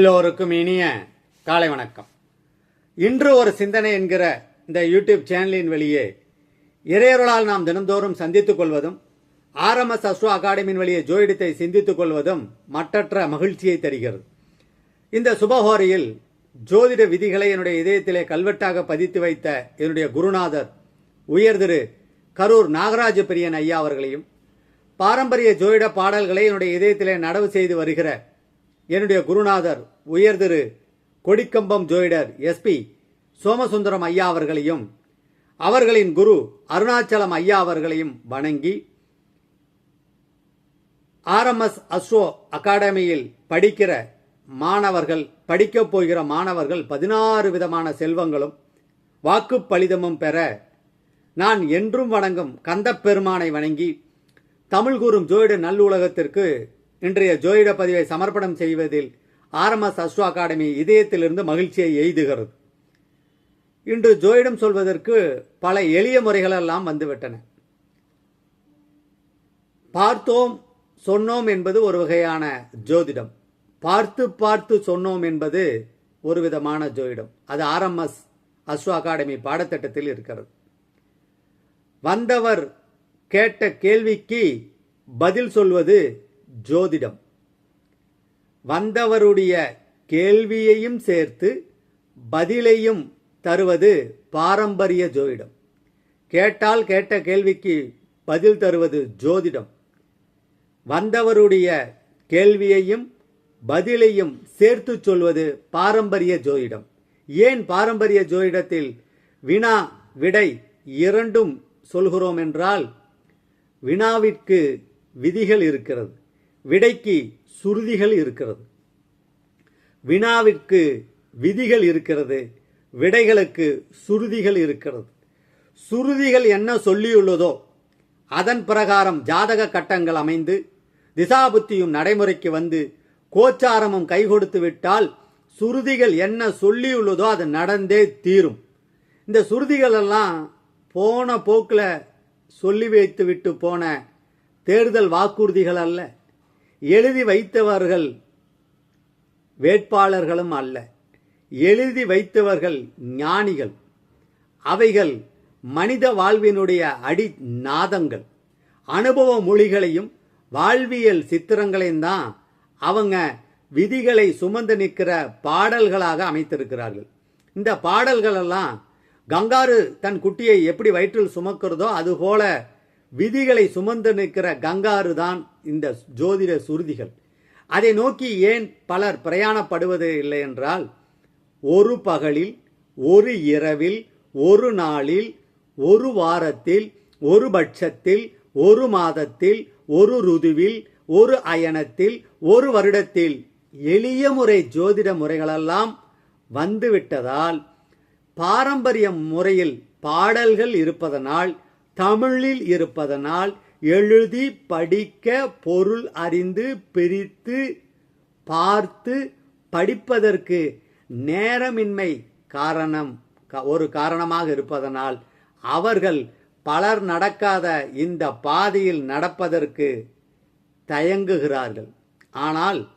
எல்லோருக்கும் இனிய காலை வணக்கம். இன்று ஒரு சிந்தனை என்கிற இந்த யூடியூப் சேனலின் வெளியே இறையருளால் நாம் தினந்தோறும் சந்தித்துக் கொள்வதும் ஆர்எம்எஸ் அஸ்ட்ரோ அகாடமியின் வழியே ஜோயிடத்தை சிந்தித்துக் கொள்வதும் மற்றற்ற மகிழ்ச்சியை தருகிறது. இந்த சுபஹோரியில் ஜோதிட விதிகளை என்னுடைய இதயத்திலே கல்வெட்டாக பதித்து வைத்த என்னுடைய குருநாதர் உயர் திரு கரூர் நாகராஜ பிரியன் ஐயா அவர்களையும் பாரம்பரிய ஜோதிட பாடல்களை என்னுடைய இதயத்திலே நடவு செய்து வருகிற என்னுடைய குருநாதர் உயர் திரு கொடிக்கம்பம் ஜோயிடர் எஸ்பி சோமசுந்தரம் ஐயா அவர்களையும் அவர்களின் குரு அருணாச்சலம் ஐயா அவர்களையும் வணங்கி ஆர்எம்எஸ் அஸ்ரோ அகாடமியில் படிக்கிற மாணவர்கள் படிக்கப் போகிற மாணவர்கள் பதினாறு விதமான செல்வங்களும் வாக்குப்பளிதமும் பெற நான் என்றும் வணங்கும் கந்தப் பெருமானை வணங்கி தமிழ் கூறும் ஜோயிட நல்லுலகத்திற்கு இன்றைய ஜோதிட பதிவை சமர்ப்பணம் செய்வதில் ஆர்எம்எஸ் அஸ்ட்ரோ அகாடமி இதயத்திலிருந்து மகிழ்ச்சியை எய்துகிறது. இன்று ஜோதிடம் சொல்வதற்கு பல எளிய முறைகளெல்லாம் வந்துவிட்டன. பார்த்தோம் சொன்னோம் என்பது ஒரு வகையான ஜோதிடம். பார்த்து பார்த்து சொன்னோம் என்பது ஒரு விதமான ஜோதிடம். அது ஆர்எம்எஸ் அஸ்ட்ரோ அகாடமி பாடத்திட்டத்தில் இருக்கிறது. வந்தவர் கேட்ட கேள்விக்கு பதில் சொல்வது ஜோதிடம். வந்தவருடைய கேள்வியையும் சேர்த்து பதிலையும் தருவது பாரம்பரிய ஜோதிடம். கேட்டால் கேட்ட கேள்விக்கு பதில் தருவது ஜோதிடம். வந்தவருடைய கேள்வியையும் பதிலையும் சேர்த்து சொல்வது பாரம்பரிய ஜோதிடம். ஏன் பாரம்பரிய ஜோதிடத்தில் வினா விடை இரண்டும் சொல்கிறோம் என்றால் வினாவிற்கு விதிகள் இருக்கிறது. விடைக்கு சுருதிகள் இருக்கிறது. வினாவிற்கு விதிகள் இருக்கிறது. விடைகளுக்கு சுருதிகள் இருக்கிறது. சுருதிகள் என்ன சொல்லியுள்ளதோ அதன் பிரகாரம் ஜாதக கட்டங்கள் அமைந்து திசாபுத்தியும் நடைமுறைக்கு வந்து கோச்சாரமும் கை கொடுத்து விட்டால் சுருதிகள் என்ன சொல்லியுள்ளதோ அது நடந்தே தீரும். இந்த சுருதிகள் எல்லாம் போன போக்கில் சொல்லி வைத்து விட்டு போன தேர்தல் வாக்குறுதிகள் அல்ல. எழுதி வைத்தவர்கள் வேட்பாளர்களும் அல்ல. எழுதி வைத்தவர்கள் ஞானிகள். அவைகள் மனித வாழ்வினுடைய அடி நாதங்கள் அனுபவ மொழிகளையும் வாழ்வியல் சித்திரங்களையும் தான் அவங்க விதிகளை சுமந்து நிற்கிற பாடல்களாக அமைத்திருக்கிறார்கள். இந்த பாடல்களெல்லாம் கங்காரு தன் குட்டியை எப்படி வயிற்றில் சுமக்கிறதோ அதுபோல விதிகளை சுமந்து நிற்கிற கங்காறு தான் இந்த ஜோதிட சுருதிகள். அதை நோக்கி ஏன் பலர் பிரயாணப்படுவது இல்லை என்றால் ஒரு பகலில் ஒரு இரவில் ஒரு நாளில் ஒரு வாரத்தில் ஒரு பட்சத்தில் ஒரு மாதத்தில் ஒரு ருதுவில் ஒரு அயனத்தில் ஒரு வருடத்தில் எளிய முறை ஜோதிட முறைகளெல்லாம் வந்துவிட்டதால் பாரம்பரிய முறையில் பாடல்கள் இருப்பதனால் தமிழில் இருப்பதனால் எழுதி படிக்க பொருள் அறிந்து பிரித்து பார்த்து படிப்பதற்கு நேரமின்மை காரணம் க- ஒரு காரணமாக இருப்பதனால் அவர்கள் பலர் நடக்காத இந்த பாதையில் நடப்பதற்கு தயங்குகிறார்கள். ஆனால்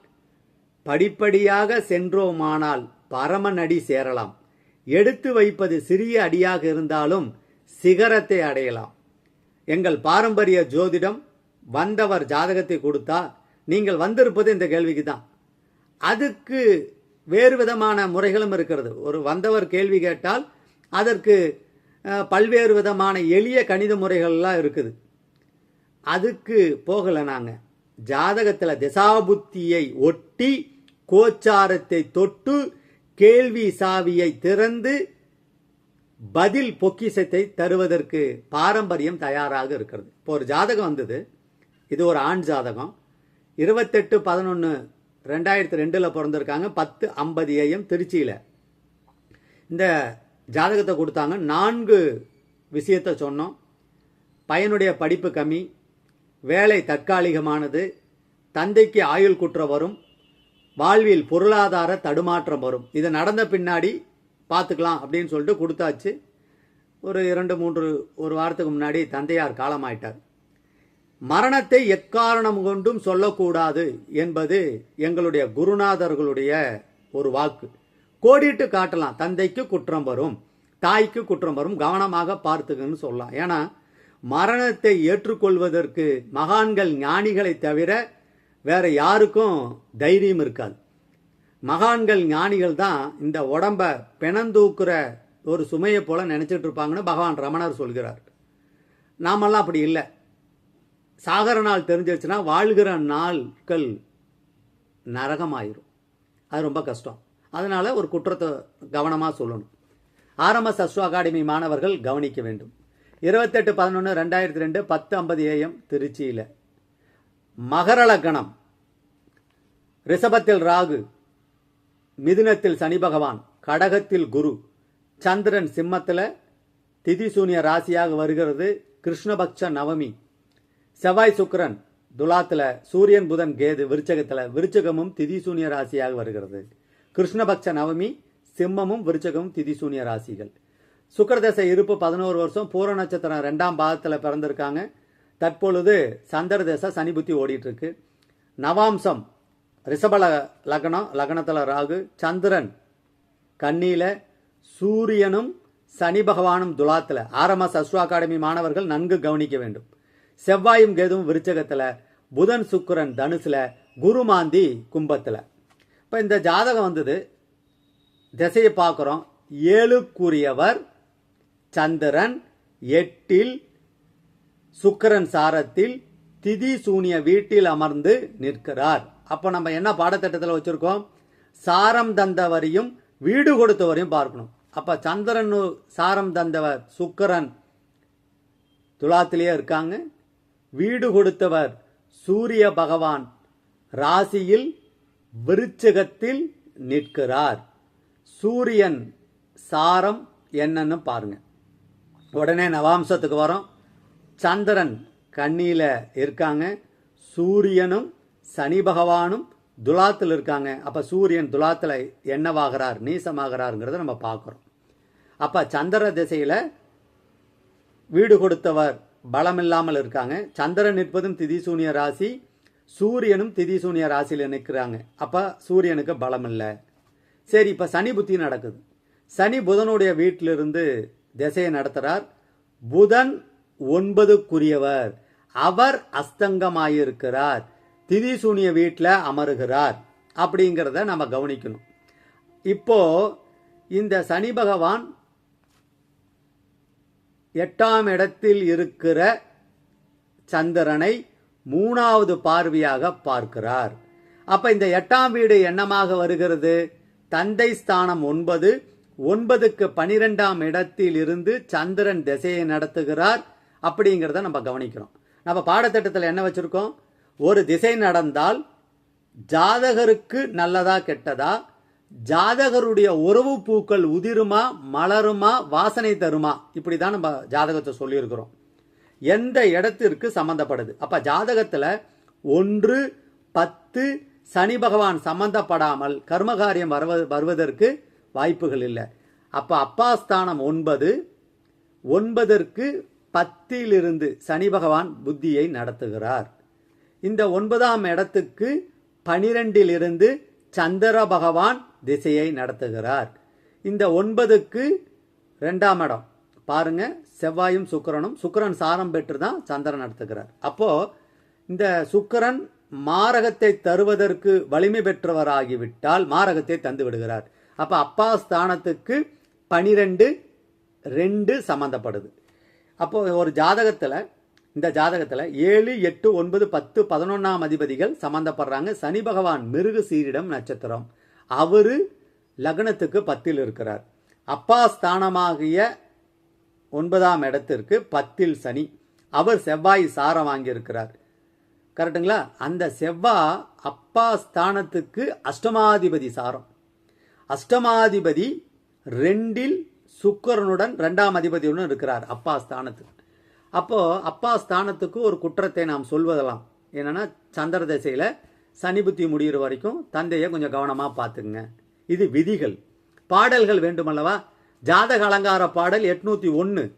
படிப்படியாக சென்றோமானால் பரமநடி சேரலாம். எடுத்து வைப்பது சிறிய அடியாக இருந்தாலும் சிகரத்தை அடையலாம். எங்கள் பாரம்பரிய ஜோதிடம் வந்தவர் ஜாதகத்தை கொடுத்தா நீங்கள் வந்திருப்பது இந்த கேள்விக்கு தான் அதுக்கு வேறு விதமான முறைகளும் இருக்கிறது. ஒரு வந்தவர் கேள்வி கேட்டால் அதற்கு பல்வேறு விதமான எளிய கணித முறைகள்லாம் இருக்குது. அதுக்கு போகலை நாங்கள் ஜாதகத்தில் திசாபுத்தியை ஒட்டி கோச்சாரத்தை தொட்டு கேள்வி சாவியை திறந்து பதில் பொக்கிஷத்தை தருவதற்கு பாரம்பரியம் தயாராக இருக்கிறது. இப்போ ஒரு ஜாதகம் வந்தது. இது ஒரு ஆண் ஜாதகம். இருபத்தெட்டு பதினொன்று ரெண்டாயிரத்தி ரெண்டில் பிறந்திருக்காங்க. பத்து ஐம்பது ஏஎம் திருச்சியில். இந்த ஜாதகத்தை கொடுத்தாங்க. நான்கு விஷயத்தை சொன்னோம். பையனுடைய படிப்பு கம்மி. வேலை தற்காலிகமானது. தந்தைக்கு ஆயுள் குற்றம் வரும். வாழ்வில் பொருளாதார தடுமாற்றம் வரும். இது நடந்த பின்னாடி பார்த்துக்கலாம் அப்படின்னு சொல்லிட்டு கொடுத்தாச்சு. ஒரு இரண்டு மூன்று ஒரு வாரத்துக்கு முன்னாடி தந்தையார் காலமாயிட்டார். மரணத்தை எக்காரணம் கொண்டும் சொல்லக்கூடாது என்பது எங்களுடைய குருநாதர்களுடைய ஒரு வாக்கு. கோடிட்டு காட்டலாம். தந்தைக்கு குற்றம் வரும் தாய்க்கு குற்றம் வரும் கவனமாக பார்த்துக்கன்னு சொல்லலாம். ஏன்னா மரணத்தை ஏற்றுக்கொள்வதற்கு மகான்கள் ஞானிகளை தவிர வேற யாருக்கும் தைரியம் இருக்காது. மகான்கள் ஞானிகள் தான் இந்த உடம்ப பிணந்தூக்குற ஒரு சுமையை போல நினைச்சிட்டு இருப்பாங்கன்னு பகவான் ரமணர் சொல்கிறார். நாமெல்லாம் அப்படி இல்லை. சாகர நாள் தெரிஞ்சிருச்சுன்னா வாழ்கிற நாட்கள் நரகமாயிரும். அது ரொம்ப கஷ்டம். அதனால ஒரு குற்றத்தை கவனமாக சொல்லணும். ஆர்எம்எஸ் அஸ்வ அகாடமி மாணவர்கள் கவனிக்க வேண்டும். இருபத்தெட்டு பதினொன்று ரெண்டாயிரத்தி ரெண்டு பத்து ஐம்பது ஏஎம் திருச்சியில். மகரலக்கணம் ரிஷபத்தில் ராகு. மிதுனத்தில் சனி பகவான் கடகத்தில் குரு. சந்திரன் சிம்மத்தில் திதிசூனிய ராசியாக வருகிறது கிருஷ்ணபக்ஷ நவமி. செவ்வாய் சுக்கிரன் துலாத்தில் சூரியன் புதன் கேது விருச்சகத்தில் விருச்சகமும் திதிசூனிய ராசியாக வருகிறது. கிருஷ்ணபக்ஷ நவமி சிம்மமும் விருச்சகமும் திதிசூனிய ராசிகள். சுக்கரதசை இருப்பு பதினோரு வருஷம் பூர நட்சத்திரம் ரெண்டாம் பாகத்தில் பிறந்திருக்காங்க. தற்பொழுது சந்திர தசை சனி புத்தி ஓடிட்டுருக்கு நவாம்சம் ரிஷப லக்னம் லக்னத்தில் ராகு சந்திரன் கண்ணியில் சூரியனும் சனி பகவானும் துலாத்தில். ஆர்எம்எஸ் அஸ்வ அகாடமி மாணவர்கள் நன்கு கவனிக்க வேண்டும். செவ்வாயும் கேதுவும் விருச்சகத்தில் புதன் சுக்கிரன் தனுசில் குருமாந்தி கும்பத்தில். இப்போ இந்த ஜாதகம் வந்தது. திசையை பார்க்குறோம். ஏழுக்குரியவர் சந்திரன் எட்டில் சுக்கிரன் சாரத்தில் திதி சூனிய வீட்டில் அமர்ந்து நிற்கிறார். அப்போ நம்ம என்ன பாடத்திட்டத்தில் வச்சுருக்கோம்? சாரம் தந்தவரையும் வீடு கொடுத்தவரையும் பார்க்கணும். அப்போ சந்திரன் சாரம் தந்தவர் சுக்கரன் துலாத்திலேயே இருக்காங்க. வீடு கொடுத்தவர் சூரிய பகவான் ராசியில் விருச்சகத்தில் நிற்கிறார். சூரியன் சாரம் என்னன்னு பாருங்க. உடனே நவாம்சத்துக்கு வரோம். சந்திரன் கண்ணியில் இருக்காங்க. சூரியனும் சனி பகவானும் துலாத்தில் இருக்காங்க. அப்போ சூரியன் துலாத்தில் என்னவாகிறார் நீசமாகிறாருங்கிறத நம்ம பார்க்குறோம். அப்போ சந்திர திசையில் வீடு கொடுத்தவர் பலம் இல்லாமல் இருக்காங்க. சந்திரன் நிற்பதும் திதிசூனிய ராசி சூரியனும் திதிசூனிய ராசியில் நிற்கிறாங்க அப்போ சூரியனுக்கு பலம் இல்லை சரி இப்போ சனி புத்தி நடக்குது. சனி புதனுடைய வீட்டிலிருந்து திசையை நடத்துகிறார் புதன் ஒன்பதுக்குரியவர். அவர் அஸ்தங்கமாயிருக்கிறார். திதிசூனிய வீட்டில் அமருகிறார் அப்படிங்கிறத நம்ம கவனிக்கணும். இப்போ இந்த சனி பகவான் எட்டாம் இடத்தில் இருக்கிற சந்திரனை மூணாவது பார்வையாக பார்க்கிறார். அப்ப இந்த எட்டாம் வீடு என்னமாக வருகிறது? தந்தை ஸ்தானம் ஒன்பது ஒன்பதுக்கு பனிரெண்டாம் இடத்தில் இருந்து சந்திரன் திசையை நடத்துகிறார் அப்படிங்கிறத நம்ம கவனிக்கிறோம். நம்ம பாடத்திட்டத்தில் என்ன வச்சிருக்கோம்? ஒரு திசை நடந்தால் ஜாதகருக்கு நல்லதா கெட்டதா? ஜாதகருடைய உறவு பூக்கள் உதிருமா மலருமா வாசனை தருமா? இப்படிதான் நம்ம ஜாதகத்தை சொல்லியிருக்கிறோம். எந்த இடத்திற்கு சம்மந்தப்படுது அப்போ ஜாதகத்தில் ஒன்று பத்து சனி பகவான் சம்மந்தப்படாமல் கர்மகாரியம் வருவ வருவதற்கு வாய்ப்புகள் இல்லை. அப்போ அப்பாஸ்தானம் ஒன்பது ஒன்பதற்கு பத்திலிருந்து சனி பகவான் புத்தியை நடத்துகிறார். இந்த ஒன்பதாம் இடத்துக்கு பனிரெண்டிலிருந்து சந்திர பகவான் திசையை நடத்துகிறார். இந்த ஒன்பதுக்கு ரெண்டாம் இடம். பாருங்க செவ்வாயும் சுக்கிரனும் சுக்கரன் சாரம் பெற்று தான் சந்திரன் நடத்துகிறார். அப்போ இந்த சுக்கிரன் மாரகத்தை தருவதற்கு வலிமை பெற்றவராகிவிட்டால் மாரகத்தை தந்து விடுகிறார். அப்ப அப்பா ஸ்தானத்துக்கு பனிரெண்டு ரெண்டு சம்பந்தப்படுது. அப்போ ஒரு ஜாதகத்தில் இந்த ஜாதகத்தில் ஏழு எட்டு ஒன்பது பத்து பதினொன்னாம் அதிபதிகள் சம்மந்தப்படுறாங்க சனி பகவான் மிருகு சீரிடம் நட்சத்திரம். அவர் லக்னத்துக்கு பத்தில் இருக்கிறார். அப்பா ஸ்தானமாகிய ஒன்பதாம் இடத்திற்கு பத்தில் சனி. அவர் செவ்வாய் சாரம் வாங்கியிருக்கிறார். கரெக்டுங்களா? அந்த செவ்வாய் அப்பா ஸ்தானத்துக்கு அஷ்டமாதிபதி சாரம். அஷ்டமாதிபதி ரெண்டில் சுக்கிரனுடன் ரெண்டாம் அதிபதியுடன் இருக்கிறார். அப்பா ஸ்தானத்துக்கு. அப்போ அப்பா ஸ்தானத்துக்கு ஒரு குற்றத்தை நாம் சொல்வதெல்லாம். என்னன்னா சந்திர திசையில சனி புத்தி முடிகிற வரைக்கும் தந்தையை கொஞ்சம் கவனமா பார்த்துக்குங்க. இது விதிகள். பாடல்கள் வேண்டுமல்லவா? ஜாதக அலங்கார பாடல் எட்நூத்தி ஒன்று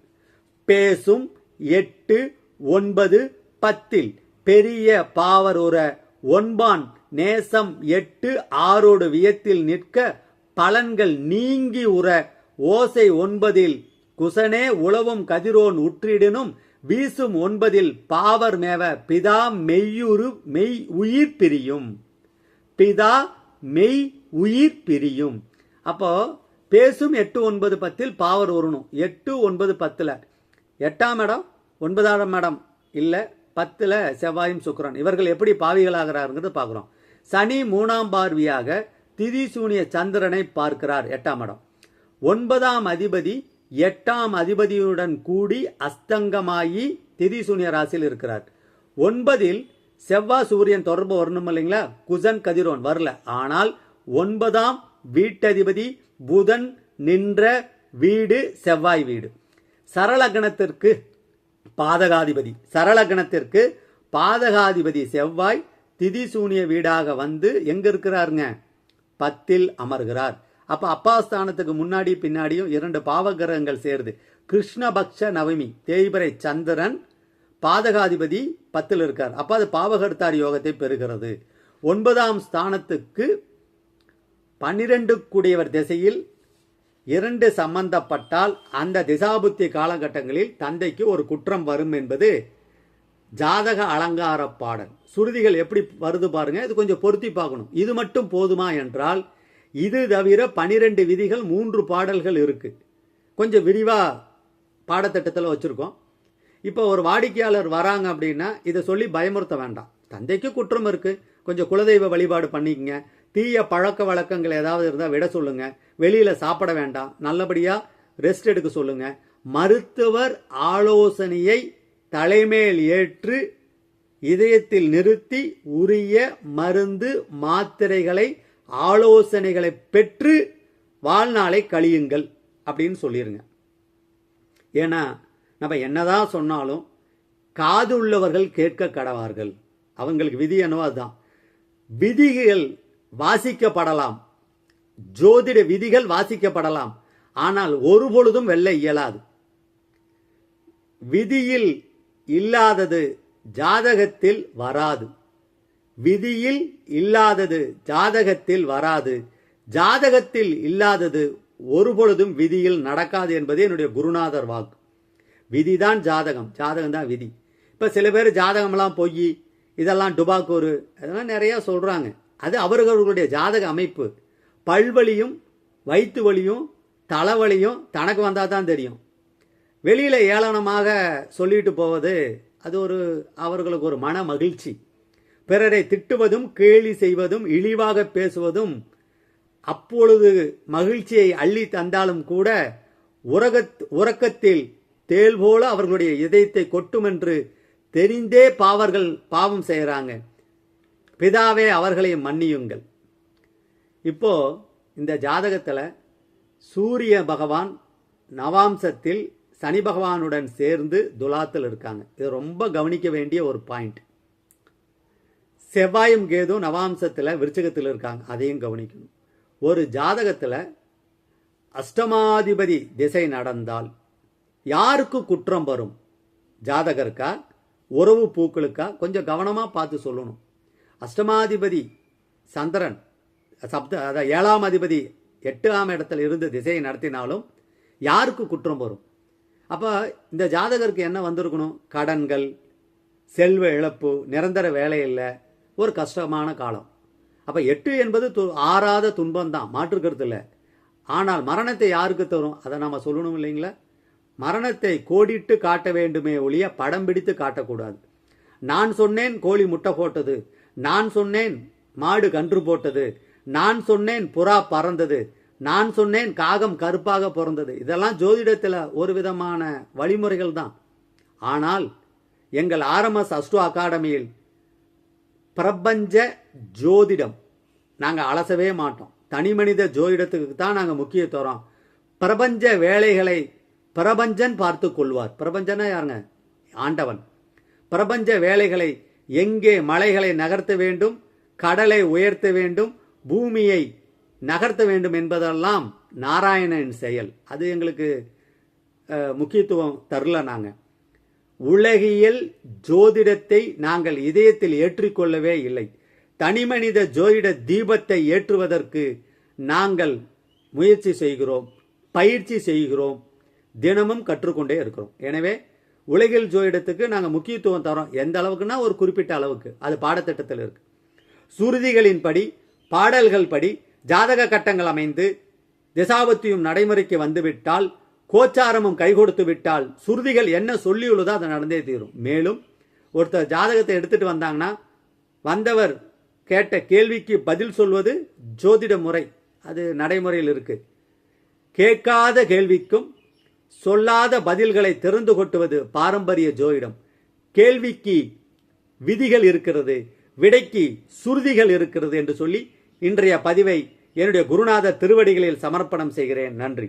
பேசும் எட்டு ஒன்பது பத்தில். பெரிய பாவர் பாவருற ஒன்பான். நேசம் எட்டு ஆறோடு வியத்தில் நிற்க பலன்கள் நீங்கி உற. ஓசை ஒன்பதில். குசனே உழவும் கதிரோன் உற்றிடினும் வீசும் ஒன்பதில் பாவர் மேவ பிதா மெய்யுரு மெய் உயிர் பிரியும். பிதா மெய் உயிர் பிரியும். அப்போ பேசும் எட்டு ஒன்பது பத்தில் பாவர் வரணும் எட்டு ஒன்பது பத்தில். எட்டாம் இடம் ஒன்பதாம் இடம் இல்லை பத்தில் செவ்வாயும் சுக்கரன். இவர்கள் எப்படி பாவிகளாகிறாருங்கிறது பார்க்குறோம். சனி மூணாம் பார்வையாக திதி சூனிய சந்திரனை பார்க்கிறார் எட்டாம் இடம். ஒன்பதாம் அதிபதி எட்டாம் அதிபதியுடன் கூடி அஸ்தங்கமாகி திதி சூனிய ராசியில் இருக்கிறார். ஒன்பதில் செவ்வாய் சூரியன் தொடர்பு வரணும் இல்லைங்களா? குசன் கதிரோன் வரல. ஆனால் ஒன்பதாம் வீட்டதிபதி புதன் நின்ற வீடு செவ்வாய் வீடு. சரளகணத்திற்கு பாதகாதிபதி. சரளகணத்திற்கு பாதகாதிபதி செவ்வாய் திதிசூனிய வீடாக வந்து எங்க இருக்கிறாருங்க? பத்தில் அமர்கிறார். அப்ப ஸ்தானத்துக்கு முன்னாடி பின்னாடியும் இரண்டு பாவகிரகங்கள் சேருது. கிருஷ்ணபக்ஷ நவமி தேய்பிரை சந்திரன் பாதகாதிபதி பத்தில் இருக்கார். அப்ப அது பாவகர்த்தார் யோகத்தை பெறுகிறது. ஒன்பதாம் ஸ்தானத்துக்கு பன்னிரண்டு கூடியவர் திசையில் இரண்டு சம்பந்தப்பட்டால் அந்த திசாபுத்தி காலகட்டங்களில் தந்தைக்கு ஒரு குற்றம் வரும் என்பது ஜாதக அலங்கார பாடல். சுருதிகள் எப்படி வருது பாருங்க இது கொஞ்சம் பொருத்தி பார்க்கணும். இது மட்டும் போதுமா என்றால் இது தவிர பனிரெண்டு விதிகள் மூன்று பாடல்கள் இருக்கு. கொஞ்சம் விரிவாக பாடத்திட்டத்தில் வச்சுருக்கோம். இப்போ ஒரு வாடிக்கையாளர் வராங்க அப்படின்னா இதை சொல்லி பயமுறுத்த வேண்டாம். தந்தைக்கு குற்றம் இருக்குது கொஞ்சம் குலதெய்வ வழிபாடு பண்ணிக்கங்க. தீய பழக்க வழக்கங்கள் ஏதாவது இருந்தால் விட சொல்லுங்கள் வெளியில் சாப்பிட வேண்டாம். நல்லபடியாக ரெஸ்ட் எடுக்க சொல்லுங்கள் மருத்துவர் ஆலோசனையை தலைமையில் ஏற்று இதயத்தில் நிறுத்தி உரிய மருந்து மாத்திரைகளை ஆலோசனைகளை பெற்று வாழ்நாளை கழியுங்கள் அப்படின்னு சொல்லிடுங்க ஏன்னா நம்ம என்னதான் சொன்னாலும் காது உள்ளவர்கள் கேட்க கடவார்கள். அவங்களுக்கு விதி என்னவோ அதுதான். விதிகள் வாசிக்கப்படலாம். ஜோதிட விதிகள் வாசிக்கப்படலாம். ஆனால் ஒரு பொழுதும் வெல்ல இயலாது. விதியில் இல்லாதது ஜாதகத்தில் வராது. விதியில் இல்லாதது ஜாதகத்தில் வராது. ஜாதகத்தில் இல்லாதது ஒருபொழுதும் விதியில் நடக்காது என்பது என்னுடைய குருநாதர் வாக்கு. விதிதான் ஜாதகம். ஜாதகம் தான் விதி. இப்போ சில பேர் ஜாதகம்லாம் பொய் இதெல்லாம் டுபாக்கூறு அதெல்லாம் நிறையா சொல்கிறாங்க அது அவர்களுடைய ஜாதக அமைப்பு. பல்வலியும் வயிற்று வலியும் தலைவலியும் தனக்கு வந்தால் தான் தெரியும். வெளியில் ஏளனமாக சொல்லிட்டு போவது அது ஒரு அவர்களுக்கு ஒரு மன மகிழ்ச்சி. பிறரை திட்டுவதும் கேலி செய்வதும் இழிவாக பேசுவதும் அப்பொழுது மகிழ்ச்சியை அள்ளி தந்தாலும் கூட உறகத் உறக்கத்தில் தேல் போல அவர்களுடைய இதயத்தை கொட்டும் என்று தெரிந்தே பாவர்கள் பாவம் செய்கிறாங்க. பிதாவே அவர்களை மன்னியுங்கள். இப்போ இந்த ஜாதகத்தில் சூரிய பகவான் நவாம்சத்தில் சனி பகவானுடன் சேர்ந்து துலாத்தில் இருக்காங்க. இது ரொம்ப கவனிக்க வேண்டிய ஒரு பாயிண்ட். செவ்வாயும் கேதும் நவாம்சத்தில் விருச்சகத்தில் இருக்காங்க. அதையும் கவனிக்கணும். ஒரு ஜாதகத்தில் அஷ்டமாதிபதி திசை நடந்தால் யாருக்கு குற்றம் வரும்? ஜாதகருக்கா? உறவு பூக்களுக்கா? கொஞ்சம் கவனமாக பார்த்து சொல்லணும். அஷ்டமாதிபதி சந்திரன் சப்த அதாவது ஏழாம் அதிபதி எட்டாம் இடத்துல இருந்து திசையை நடத்தினாலும் யாருக்கு குற்றம் வரும்? அப்போ இந்த ஜாதகருக்கு என்ன வந்திருக்கணும்? கடன்கள் செல்வ இழப்பு நிரந்தர வேலை இல்லை ஒரு கஷ்டமான காலம். அப்போ எட்டு என்பது து ஆறாத துன்பம் தான் மாற்றுக்கிறது இல்லை. ஆனால் மரணத்தை யாருக்கு தரும்? அதை நம்ம சொல்லணும் இல்லைங்களா? மரணத்தை கோடிட்டு காட்ட வேண்டுமே ஒழிய படம் பிடித்து காட்டக்கூடாது. நான் சொன்னேன் கோழி முட்டை போட்டது. நான் சொன்னேன் மாடு கன்று போட்டது. நான் சொன்னேன் புறா பறந்தது. நான் சொன்னேன் காகம் கருப்பாக பிறந்தது. இதெல்லாம் ஜோதிடத்தில் ஒரு விதமான வழிமுறைகள் தான் ஆனால் எங்கள் ஆர்எம்எஸ் அஸ்ட்ரோ அகாடமியில் பிரபஞ்ச ஜோதிடம். நாங்கள் அலசவே மாட்டோம். தனி மனித ஜோதிடத்துக்கு தான் நாங்கள் முக்கியத்துவம். பிரபஞ்ச வேலைகளை பிரபஞ்சன் பார்த்து கொள்வார். பிரபஞ்சனா யாருங்க? ஆண்டவன். பிரபஞ்ச வேலைகளை எங்கே மலைகளை நகர்த்த வேண்டும் கடலை உயர்த்த வேண்டும் பூமியை நகர்த்த வேண்டும் என்பதெல்லாம் நாராயணன் செயல். அது எங்களுக்கு முக்கியத்துவம் தரல நாங்கள் உலகியல் ஜோதிடத்தை நாங்கள் இதயத்தில் ஏற்றிக்கொள்ளவே இல்லை. தனிமனித ஜோதிட தீபத்தை ஏற்றுவதற்கு நாங்கள் முயற்சி செய்கிறோம் பயிற்சி செய்கிறோம் தினமும் கற்றுக்கொண்டே இருக்கிறோம். எனவே உலகில் ஜோதிடத்துக்கு நாங்கள் முக்கியத்துவம் தரோம் எந்த அளவுக்குன்னா ஒரு குறிப்பிட்ட அளவுக்கு. அது பாடத்திட்டத்தில் இருக்கு. சுருதிகளின்படி பாடல்கள் படி ஜாதக கட்டங்கள் அமைந்து திசாபத்தியும் நடைமுறைக்கு வந்துவிட்டால் கோச்சாரமும் கை கொடுத்து விட்டால் சுருதிகள் என்ன சொல்லியுள்ளதோ அது நடந்தே தீரும். மேலும் ஒருத்தர் ஜாதகத்தை எடுத்துட்டு வந்தாங்கன்னா வந்தவர் கேட்ட கேள்விக்கு பதில் சொல்வது ஜோதிட முறை. அது நடைமுறையில் இருக்கு. கேட்காத கேள்விக்கும் சொல்லாத பதில்களை தெரிந்து கொட்டுவது பாரம்பரிய ஜோதிடம். கேள்விக்கு விதிகள் இருக்கிறது விடைக்கு சுருதிகள் இருக்கிறது என்று சொல்லி இன்றைய பதிவை என்னுடைய குருநாத திருவடிகளில் சமர்ப்பணம் செய்கிறேன். நன்றி.